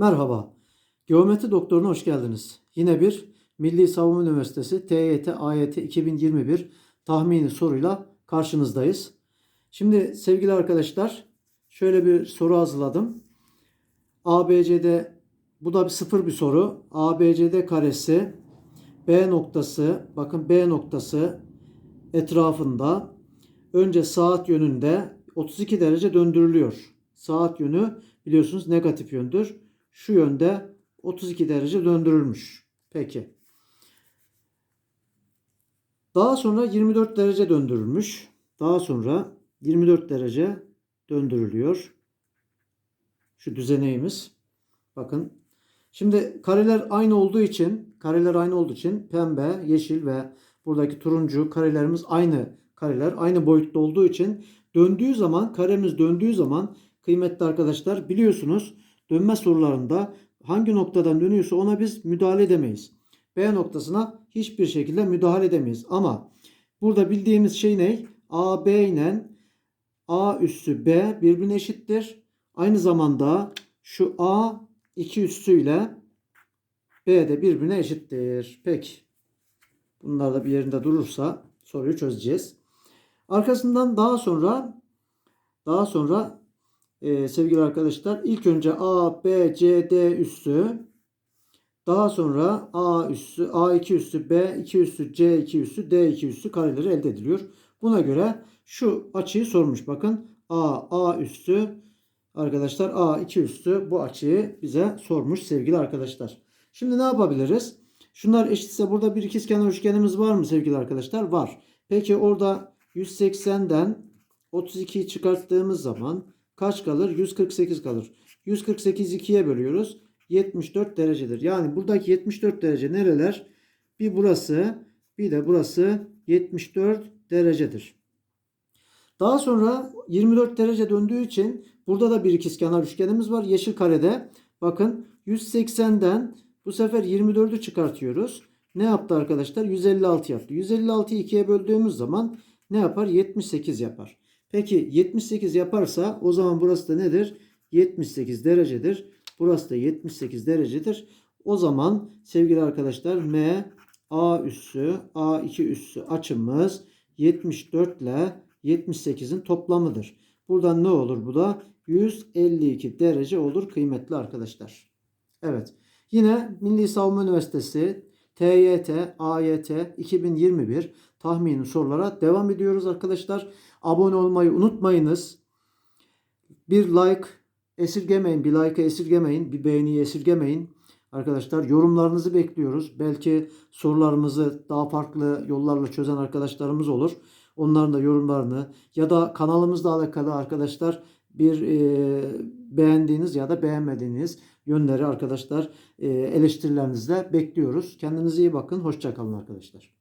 Merhaba. Geometri Doktoru'na hoş geldiniz. Yine bir Milli Savunma Üniversitesi TYT AYT 2021 tahmini soruyla karşınızdayız. Şimdi sevgili arkadaşlar şöyle bir soru hazırladım. ABCD bu da bir sıfır bir soru. ABCD karesi B noktası bakın B noktası etrafında önce saat yönünde 32 derece döndürülüyor. Saat yönü biliyorsunuz negatif yöndür. Şu yönde 32 derece döndürülmüş. Peki. Daha sonra 24 derece döndürülmüş. Daha sonra 24 derece döndürülüyor. Şu düzeneğimiz. Bakın. Şimdi kareler aynı olduğu için, kareler aynı olduğu için pembe, yeşil ve buradaki turuncu karelerimiz aynı kareler, aynı boyutta olduğu için döndüğü zaman, karemiz döndüğü zaman kıymetli arkadaşlar biliyorsunuz dönme sorularında hangi noktadan dönüyorsa ona biz müdahale edemeyiz. B noktasına hiçbir şekilde müdahale edemeyiz. Ama burada bildiğimiz şey ne? AB ile A üssü B birbirine eşittir. Aynı zamanda şu A iki üssüyle B de birbirine eşittir. Peki. Bunlar da bir yerinde durursa soruyu çözeceğiz. Arkasından daha sonra daha sonra e, sevgili arkadaşlar ilk önce A, B, C, D üssü daha sonra A üssü, A2 üssü, B2 üssü, C2 üssü, D2 üssü kareleri elde ediliyor. Buna göre şu açıyı sormuş. Bakın A, A üssü arkadaşlar A2 üssü bu açıyı bize sormuş sevgili arkadaşlar. Şimdi ne yapabiliriz? Şunlar eşitse burada bir ikizkenar üçgenimiz var mı sevgili arkadaşlar? Var. Peki orada 180'den 32'yi çıkarttığımız zaman kaç kalır? 148 kalır. 148 2'ye bölüyoruz. 74 derecedir. Yani buradaki 74 derece nereler? Bir burası, bir de burası 74 derecedir. Daha sonra 24 derece döndüğü için burada da bir ikizkenar üçgenimiz var. Yeşil karede bakın 180'den bu sefer 24'ü çıkartıyoruz. Ne yaptı arkadaşlar? 156 yaptı. 156'yı 2'ye böldüğümüz zaman ne yapar? 78 yapar. Peki 78 yaparsa o zaman burası da nedir? 78 derecedir. Burası da 78 derecedir. O zaman sevgili arkadaşlar M A üssü A2 üssü açımız 74 ile 78'in toplamıdır. Buradan ne olur bu da? 152 derece olur kıymetli arkadaşlar. Evet. Yine Milli Savunma Üniversitesi TYT, AYT 2021 tahmini sorulara devam ediyoruz arkadaşlar. Abone olmayı unutmayınız. Bir like esirgemeyin, bir like esirgemeyin, bir beğeni esirgemeyin. Arkadaşlar yorumlarınızı bekliyoruz. Belki sorularımızı daha farklı yollarla çözen arkadaşlarımız olur. Onların da yorumlarını ya da kanalımızla alakalı arkadaşlar bir e, beğendiğiniz ya da beğenmediğiniz yönleri arkadaşlar e, eleştirilerinizle bekliyoruz. Kendinize iyi bakın. Hoşçakalın arkadaşlar.